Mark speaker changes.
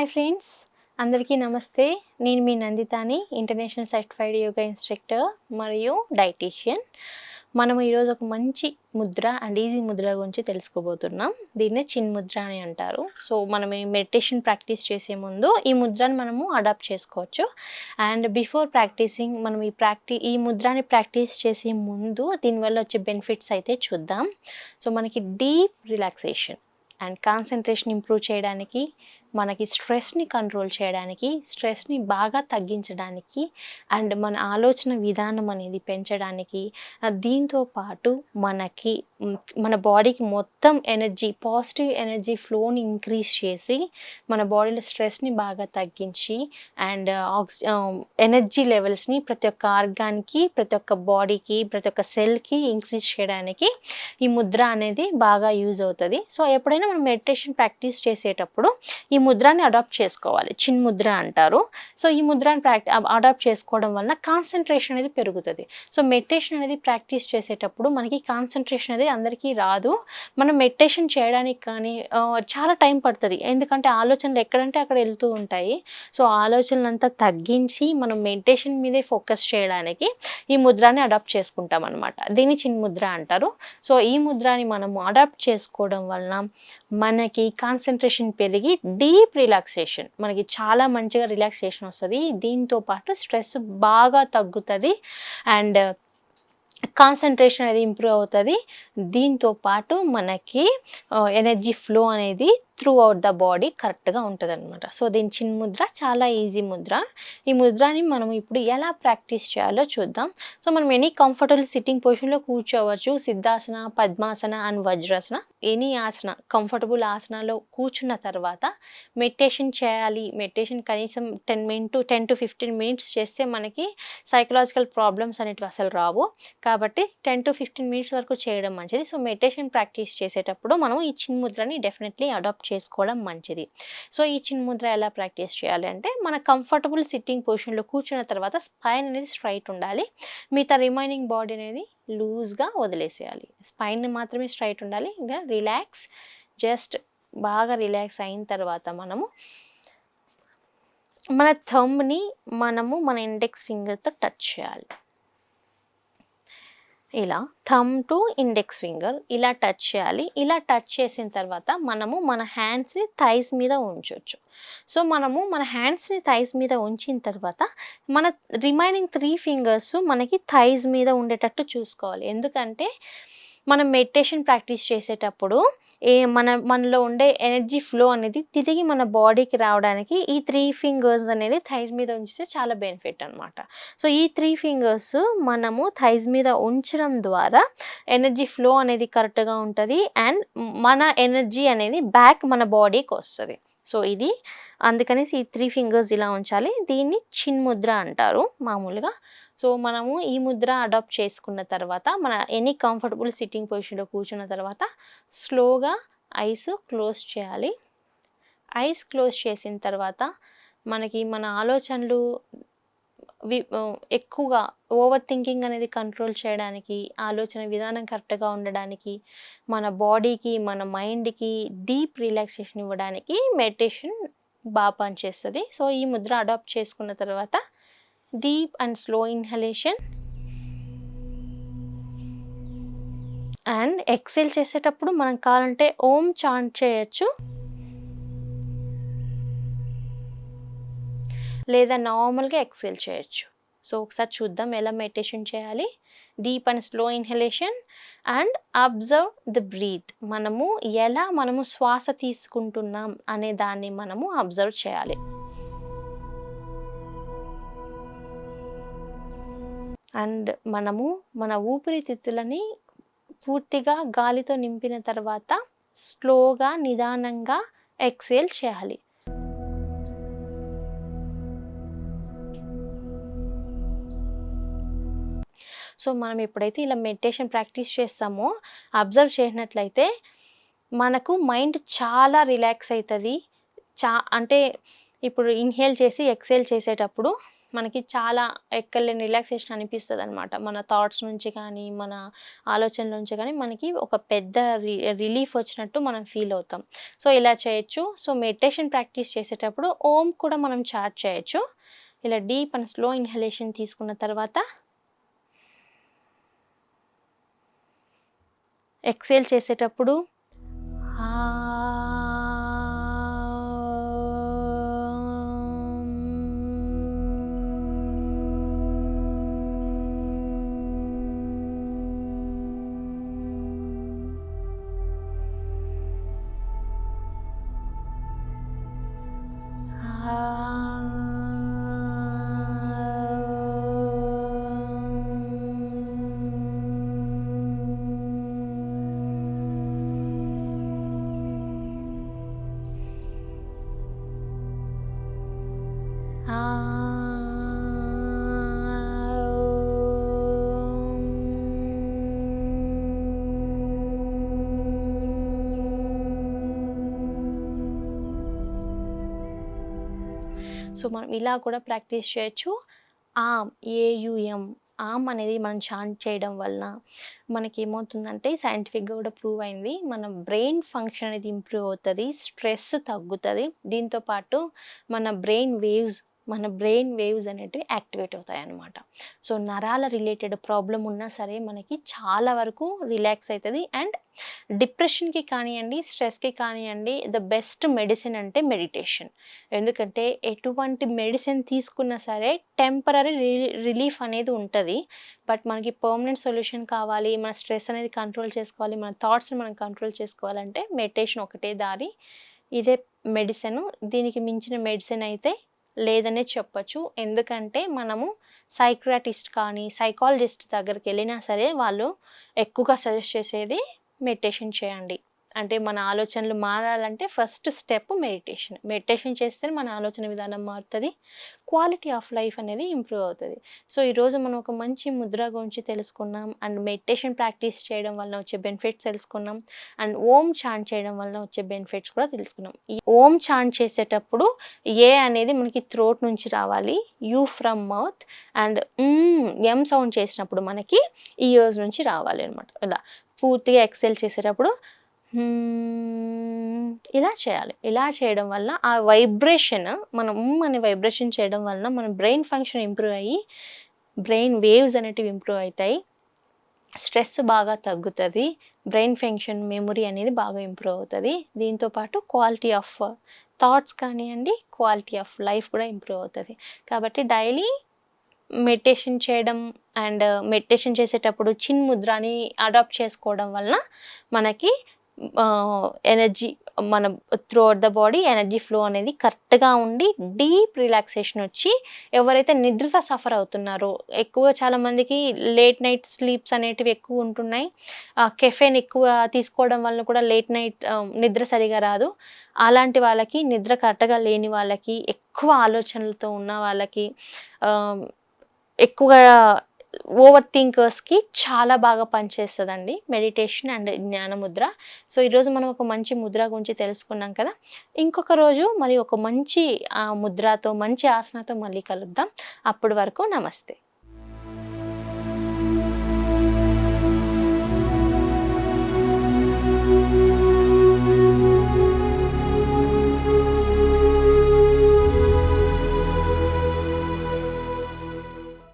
Speaker 1: Hi friends అందరికీ నమస్తే. నేను మీ నందితాని ఇంటర్నేషనల్ సర్టిఫైడ్ యోగా ఇన్స్ట్రక్టర్ మరియు డైటీషియన్ మనం ఈరోజు ఒక మంచి ముద్ర అండ్ ఈజీ ముద్ర గురించి తెలుసుకోబోతున్నాం. దీన్నే చిన్ ముద్ర అని అంటారు. సో మనం ఈ మెడిటేషన్ ప్రాక్టీస్ చేసే ముందు ఈ ముద్రను మనము అడాప్ట్ చేసుకోవచ్చు. అండ్ బిఫోర్ ప్రాక్టీసింగ్ మనం ఈ ప్రాక్టీ ఈ ముద్రాని ప్రాక్టీస్ చేసే ముందు దీనివల్ల వచ్చే బెనిఫిట్స్ అయితే చూద్దాం. సో మనకి deep relaxation and concentration improve చేయడానికి మనకి స్ట్రెస్ని కంట్రోల్ చేయడానికి స్ట్రెస్ని బాగా తగ్గించడానికి అండ్ మన ఆలోచన విధానం అనేది పెంచడానికి దీంతో పాటు మనకి మన బాడీకి మొత్తం ఎనర్జీ పాజిటివ్ ఎనర్జీ ఫ్లోని ఇంక్రీజ్ చేసి మన బాడీలో స్ట్రెస్ని బాగా తగ్గించి అండ్ ఆక్సి ఎనర్జీ లెవెల్స్ని ప్రతి ఒక్క ఆర్గాన్కి ప్రతి ఒక్క బాడీకి ప్రతి ఒక్క సెల్కి ఇంక్రీజ్ చేయడానికి ఈ ముద్ర అనేది బాగా యూజ్ అవుతుంది. సో ఎప్పుడైనా మనం మెడిటేషన్ ప్రాక్టీస్ చేసేటప్పుడు ఈ ముద్రాన్ని అడాప్ట్ చేసుకోవాలి. చిన్ ముద్ర అంటారు. సో ఈ ముద్రాన్ని ప్రాక్టీ అడాప్ట్ చేసుకోవడం వలన కాన్సన్ట్రేషన్ అనేది పెరుగుతుంది. సో మెడిటేషన్ అనేది ప్రాక్టీస్ చేసేటప్పుడు మనకి కాన్సన్ట్రేషన్ అనేది అందరికీ రాదు. మనం మెడిటేషన్ చేయడానికి కానీ చాలా టైం పడుతుంది. ఎందుకంటే ఆలోచనలు ఎక్కడంటే అక్కడ వెళ్తూ ఉంటాయి. సో ఆలోచనలంతా తగ్గించి మనం మెడిటేషన్ మీదే ఫోకస్ చేయడానికి ఈ ముద్రాన్ని అడాప్ట్ చేసుకుంటాం అనమాట దీన్ని చిన్న ముద్ర అంటారు. సో ఈ ముద్రాని మనం అడాప్ట్ చేసుకోవడం వలన మనకి కాన్సన్ట్రేషన్ పెరిగి డీప్ రిలాక్సేషన్. మనకి చాలా మంచిగా రిలాక్సేషన్ వస్తుంది. దీంతో పాటు స్ట్రెస్ బాగా తగ్గుతుంది అండ్ కాన్సన్ట్రేషన్ అనేది ఇంప్రూవ్ అవుతుంది. దీంతో పాటు మనకి ఎనర్జీ ఫ్లో అనేది త్రూ అవుట్ ద బాడీ కరెక్ట్గా ఉంటుంది అనమాట సో దీని చిన్న ముద్ర చాలా ఈజీ ముద్ర. ఈ ముద్రని మనం ఇప్పుడు ఎలా ప్రాక్టీస్ చేయాలో చూద్దాం. సో మనం ఎనీ కంఫర్టబుల్ సిట్టింగ్ పొజిషన్లో కూర్చోవచ్చు. Siddhasana Padmasana and Vajrasana. Any asana comfortable ఆసనలో కూర్చున్న తర్వాత మెడిటేషన్ చేయాలి. మెడిటేషన్ కనీసం ten minute to ten to fifteen minutes చేస్తే మనకి సైకలాజికల్ ప్రాబ్లమ్స్ అనేటివి అసలు రావు. కాబట్టి టెన్ టు ఫిఫ్టీన్ మినిట్స్ వరకు చేయడం మంచిది. సో మెడిటేషన్ ప్రాక్టీస్ చేసేటప్పుడు మనం ఈ చిన్న ముద్రని డెఫినెట్లీ అడాప్ట్ చేసుకోవడం మంచిది. సో ఈ చిన్న ముద్ర ఎలా ప్రాక్టీస్ చేయాలి అంటే మన కంఫర్టబుల్ సిట్టింగ్ పొజిషన్లో కూర్చున్న తర్వాత స్పైన్ అనేది స్ట్రైట్ ఉండాలి. మిగతా రిమైనింగ్ బాడీ అనేది లూజ్గా వదిలేసేయాలి. స్పైన్ మాత్రమే స్ట్రైట్ ఉండాలి. ఇంకా రిలాక్స్ జస్ట్ బాగా రిలాక్స్ అయిన తర్వాత మనము మన థంబ్ని మనము మన ఇండెక్స్ ఫింగర్తో టచ్ చేయాలి. ఇలా థమ్ టు ఇండెక్స్ ఫింగర్ ఇలా టచ్ చేయాలి. ఇలా టచ్ చేసిన తర్వాత మనము మన హ్యాండ్స్ని థైస్ మీద ఉంచవచ్చు సో మనము మన హ్యాండ్స్ని థైస్ మీద ఉంచిన తర్వాత మన రిమైనింగ్ త్రీ ఫింగర్స్ మనకి థైస్ మీద ఉండేటట్టు చూసుకోవాలి. ఎందుకంటే మనం మెడిటేషన్ ప్రాక్టీస్ చేసేటప్పుడు ఏ మన మనలో ఉండే ఎనర్జీ ఫ్లో అనేది తిరిగి మన బాడీకి రావడానికి ఈ త్రీ ఫింగర్స్ అనేది థైస్ మీద ఉంచితే చాలా బెనిఫిట్ అనమాట సో ఈ త్రీ ఫింగర్స్ మనము థైస్ మీద ఉంచడం ద్వారా ఎనర్జీ ఫ్లో అనేది కరెక్ట్గా ఉంటుంది అండ్ మన ఎనర్జీ అనేది బ్యాక్ మన బాడీకి వస్తుంది. సో ఇది అందుకనేసి ఈ త్రీ ఫింగర్స్ ఇలా ఉంచాలి. దీన్ని చిన్ ముద్ర అంటారు. మామూలుగా సో మనము ఈ ముద్ర అడాప్ట్ చేసుకున్న తర్వాత మన ఎనీ కంఫర్టబుల్ సిట్టింగ్ పొజిషన్లో కూర్చున్న తర్వాత స్లోగా ఐస్ క్లోజ్ చేయాలి. ఐస్ క్లోజ్ చేసిన తర్వాత మనకి మన ఆలోచనలు వి ఎక్కువగా ఓవర్ థింకింగ్ అనేది కంట్రోల్ చేయడానికి ఆలోచన విధానం కరెక్ట్గా ఉండడానికి మన బాడీకి మన మైండ్కి డీప్ రిలాక్సేషన్ ఇవ్వడానికి మెడిటేషన్ బాగా పనిచేస్తుంది. సో ఈ ముద్ర అడాప్ట్ చేసుకున్న తర్వాత deep and slow inhalation and exhale చేసేటప్పుడు మనం కావాలంటే ఓం చాంట్ చేయొచ్చు. లేదా నార్మల్గా ఎక్సెల్ చేయొచ్చు. సో ఒకసారి చూద్దాం ఎలా మెడిటేషన్ చేయాలి. Deep and slow inhalation and observe the breath మనము ఎలా మనము శ్వాస తీసుకుంటున్నాం అనే దాన్ని మనము అబ్జర్వ్ చేయాలి. అండ్ మనము మన ఊపిరితిత్తులని పూర్తిగా గాలితో నింపిన తర్వాత స్లోగా నిదానంగా ఎక్సేల్ చేయాలి. సో మనం ఎప్పుడైతే ఇలా మెడిటేషన్ ప్రాక్టీస్ చేస్తామో అబ్జర్వ్ చేసినట్లయితే మనకు మైండ్ చాలా రిలాక్స్ అవుతుంది చా అంటే ఇప్పుడు ఇన్హేల్ చేసి ఎక్సేల్ చేసేటప్పుడు మనకి చాలా ఎక్కలేని రిలాక్సేషన్ అనిపిస్తుంది అనమాట మన థాట్స్ నుంచి కానీ మన ఆలోచనల నుంచి కానీ మనకి ఒక పెద్ద రి రిలీఫ్ వచ్చినట్టు మనం ఫీల్ అవుతాం. సో ఇలా చేయొచ్చు. సో మెడిటేషన్ ప్రాక్టీస్ చేసేటప్పుడు ఓం కూడా మనం చార్ట్ చేయొచ్చు. ఇలా డీప్ అండ్ స్లో ఇన్హలేషన్ తీసుకున్న తర్వాత ఎక్సేల్ చేసేటప్పుడు సో మనం ఇలా కూడా ప్రాక్టీస్ చేయొచ్చు. ఆమ్ ఏయుఎం ఆమ్ అనేది మనం చాంట్ చేయడం వలన మనకి ఏమవుతుందంటే సైంటిఫిక్గా కూడా ప్రూవ్ అయింది. మన బ్రెయిన్ ఫంక్షన్ అనేది ఇంప్రూవ్ అవుతుంది స్ట్రెస్ తగ్గుతుంది. దీంతో పాటు మన బ్రెయిన్ వేవ్స్ మన బ్రెయిన్ వేవ్స్ అనేటివి యాక్టివేట్ అవుతాయి అన్నమాట సో నరాల రిలేటెడ్ ప్రాబ్లం ఉన్నా సరే మనకి చాలా వరకు రిలాక్స్ అవుతుంది అండ్ డిప్రెషన్కి కానివ్వండి స్ట్రెస్కి కానివ్వండి ద బెస్ట్ మెడిసిన్ అంటే మెడిటేషన్. ఎందుకంటే ఎటువంటి మెడిసిన్ తీసుకున్నా సరే టెంపరీ రిలీఫ్ అనేది ఉంటుంది. బట్ మనకి పర్మనెంట్ సొల్యూషన్ కావాలి మన స్ట్రెస్ అనేది కంట్రోల్ చేసుకోవాలి మన థాట్స్ని మనం కంట్రోల్ చేసుకోవాలంటే మెడిటేషన్ ఒకటే దారి. ఇదే మెడిసిన్. దీనికి మించిన మెడిసిన్ అయితే లేదనే చెప్పొచ్చు. ఎందుకంటే మనము సైక్రాటిస్ట్ కానీ సైకాలజిస్ట్ దగ్గరికి వెళ్ళినా సరే వాళ్ళు ఎక్కువగా సజెస్ట్ చేసేది మెడిటేషన్ చేయండి. అంటే మన ఆలోచనలు మారాలంటే ఫస్ట్ స్టెప్ మెడిటేషన్. మెడిటేషన్ చేస్తే మన ఆలోచన విధానం మారుతుంది. క్వాలిటీ ఆఫ్ లైఫ్ అనేది ఇంప్రూవ్ అవుతుంది. సో ఈరోజు మనం ఒక మంచి ముద్ర గురించి తెలుసుకున్నాం. అండ్ మెడిటేషన్ ప్రాక్టీస్ చేయడం వల్ల వచ్చే బెనిఫిట్స్ తెలుసుకున్నాం. అండ్ ఓం చాంట్ చేయడం వల్ల వచ్చే బెనిఫిట్స్ కూడా తెలుసుకున్నాం. ఈ ఓం చాంట్ చేసేటప్పుడు ఏ అనేది మనకి థ్రోట్ నుంచి రావాలి. U from mouth and M sound చేసినప్పుడు మనకి ఈ ఇయర్స్ నుంచి రావాలి అనమాట ఇలా పూర్తిగా ఎక్సెల్ చేసేటప్పుడు ఇలా చేయాలి. ఇలా చేయడం వల్ల ఆ వైబ్రేషన్ మనం అనే వైబ్రేషన్ చేయడం వలన మన బ్రెయిన్ ఫంక్షన్ ఇంప్రూవ్ అయ్యి బ్రెయిన్ వేవ్స్ అనేటివి ఇంప్రూవ్ అవుతాయి. స్ట్రెస్ బాగా తగ్గుతుంది. బ్రెయిన్ ఫంక్షన్ మెమొరీ అనేది బాగా ఇంప్రూవ్ అవుతుంది. దీంతోపాటు క్వాలిటీ ఆఫ్ థాట్స్ కానివ్వండి క్వాలిటీ ఆఫ్ లైఫ్ కూడా ఇంప్రూవ్ అవుతుంది. కాబట్టి డైలీ మెడిటేషన్ చేయడం అండ్ మెడిటేషన్ చేసేటప్పుడు చిన్ ముద్రని అడాప్ట్ చేసుకోవడం వలన మనకి ఎనర్జీ మన throughout the body energy flow అనేది కరెక్ట్గా ఉండి డీప్ రిలాక్సేషన్ వచ్చి ఎవరైతే నిద్రతో సఫర్ అవుతున్నారో ఎక్కువ చాలామందికి లేట్ నైట్ స్లీప్స్ అనేటివి ఎక్కువ ఉంటున్నాయి. కెఫెన్ ఎక్కువ తీసుకోవడం వల్ల కూడా లేట్ నైట్ నిద్ర సరిగా రాదు. అలాంటి వాళ్ళకి నిద్ర కరెక్ట్గా లేని వాళ్ళకి ఎక్కువ ఆలోచనలతో ఉన్న వాళ్ళకి ఎక్కువగా ఓవర్ థింకర్స్కి చాలా బాగా పనిచేస్తుందండి. మెడిటేషన్ అండ్ జ్ఞాన ముద్ర సో ఈరోజు మనం ఒక మంచి ముద్ర గురించి తెలుసుకున్నాం కదా. ఇంకొక రోజు మరి ఒక మంచి ముద్రతో మంచి ఆసనతో మళ్ళీ కలుద్దాం. అప్పటి వరకు నమస్తే.